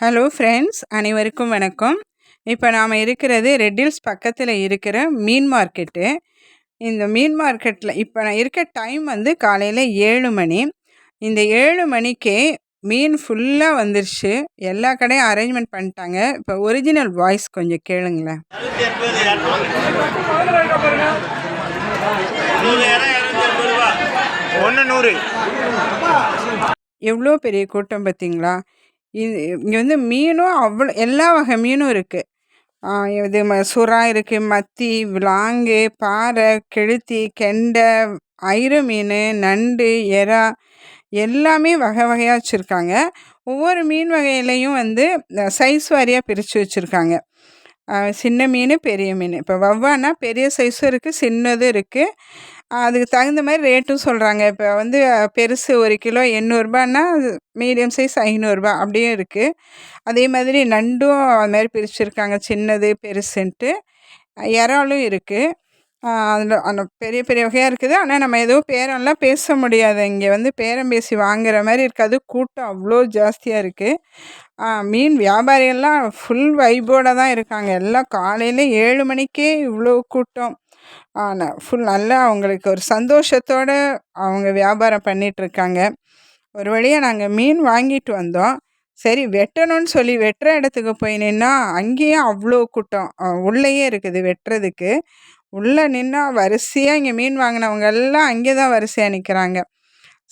Hello friends அனைவருக்கும் வணக்கம். இப்போ நாம் இருக்கிறது ரெட்டில்ஸ் பக்கத்தில் இருக்கிற மீன் மார்க்கெட்டு இந்த மீன் மார்க்கெட்டில் இப்போ நான் இருக்க டைம் வந்து காலையில் ஏழு மணி. இந்த ஏழு மணிக்கே மீன் ஃபுல்லாக வந்துருச்சு. எல்லா கடையும் அரேஞ்ச்மெண்ட் பண்ணிட்டாங்க. இப்போ ஒரிஜினல் வாய்ஸ் கொஞ்சம் கேளுங்களேன். ஒன்று நூறு எவ்வளோ பெரிய கூட்டம் பார்த்தீங்களா? இது இங்கே வந்து மீனும் அவ்வளோ எல்லா வகை மீனும் இருக்குது இது ம சுறா இருக்குது மத்தி விலாங்கு பாறை கெளுத்தி கெண்டை ஐர மீன் நண்டு எறா எல்லாமே வகை வகையாக வச்சுருக்காங்க. ஒவ்வொரு மீன் வகையிலையும் வந்து சைஸ் வாரியாக பிரித்து வச்சுருக்காங்க. சின்ன மீன் பெரிய மீன். இப்போ வவ்வானா பெரிய சைஸும் இருக்குது சின்னதும் இருக்குது அதுக்கு தகுந்த மாதிரி ரேட்டும் சொல்கிறாங்க இப்போ வந்து பெருசு ஒரு கிலோ எண்ணூறுபான்னா மீடியம் சைஸ் ஐநூறுரூபா அப்படியே இருக்குது அதே மாதிரி நண்டும் அது மாதிரி பிரிச்சுருக்காங்க சின்னது பெருசுன்ட்டு. இறாலும் இருக்குது அதில் அந்த பெரிய பெரிய வகையாக இருக்குது. ஆனால் நம்ம எதுவும் பேரம்லாம் பேச முடியாது. இங்கே வந்து பேரம் பேசி வாங்குற மாதிரி இருக்காது. கூட்டம் அவ்வளோ ஜாஸ்தியாக இருக்குது மீன் வியாபாரியெல்லாம் ஃபுல் வைபோட தான் இருக்காங்க. எல்லாம் காலையில் ஏழு மணிக்கே இவ்வளோ கூட்டம். ஆனால் ஃபுல் நல்லா அவங்களுக்கு ஒரு சந்தோஷத்தோடு அவங்க வியாபாரம் பண்ணிகிட்ருக்காங்க ஒரு வழியாக நாங்கள் மீன் வாங்கிட்டு வந்தோம். சரி வெட்டணும்னு சொல்லி வெட்டுற இடத்துக்கு போய் நின்னா அங்கேயும் அவ்வளோ கூட்டம். உள்ளேயே இருக்குது வெட்டுறதுக்கு. உள்ளே நின்னா வரிசையாக இங்கே மீன் வாங்கினவங்க எல்லாம் அங்கே தான் வரிசையாக நிற்கிறாங்க.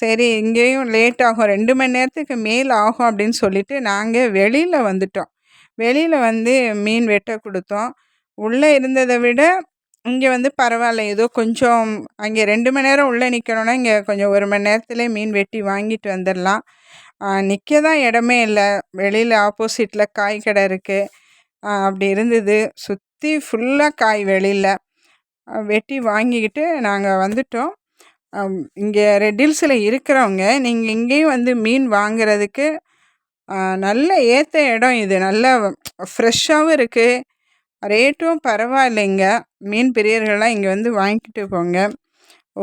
சரி இங்கேயும் லேட் ஆகும். ரெண்டு மணி நேரத்துக்கு மேல் ஆகும் அப்படின்னு சொல்லிட்டு நாங்கள் வெளியில் வந்துட்டோம். வெளியில் வந்து மீன் வெட்ட கொடுத்தோம். உள்ளே இருந்ததை விட இங்கே வந்து பரவாயில்ல. ஏதோ கொஞ்சம் அங்கே ரெண்டு மணி நேரம் உள்ளே நிற்கணுன்னா இங்கே கொஞ்சம் ஒரு மணி நேரத்துலேயே மீன் வெட்டி வாங்கிட்டு வந்துடலாம். நிற்க தான் இடமே இல்லை. வெளியில் ஆப்போசிட்டில் காய் கடை இருக்குது அப்படி இருந்தது. சுற்றி ஃபுல்லாக காய் வெளியில். வெட்டி வாங்கிக்கிட்டு நாங்கள் வந்துட்டோம். இங்கே ரெட் ஹில்ஸில் இருக்கிறவங்க நீங்கள் இங்கேயும் வந்து மீன் வாங்குறதுக்கு நல்ல ஏற்ற இடம் இது. நல்ல ஃப்ரெஷ்ஷாகவும் இருக்குது ரேட்டும் பரவாயில்லைங்க. மீன் பிரியர்கள்லாம் இங்கே வந்து வாங்கிட்டு போங்க.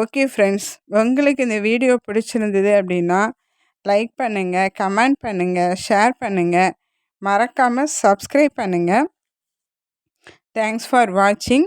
ஓகே ஃப்ரெண்ட்ஸ் உங்களுக்கு இந்த வீடியோ பிடிச்சிருந்தது அப்படின்னா லைக் பண்ணுங்கள் கமெண்ட் பண்ணுங்கள் ஷேர் பண்ணுங்கள் மறக்காமல் சப்ஸ்கிரைப் பண்ணுங்கள் தேங்க்ஸ் ஃபார் வாட்சிங்.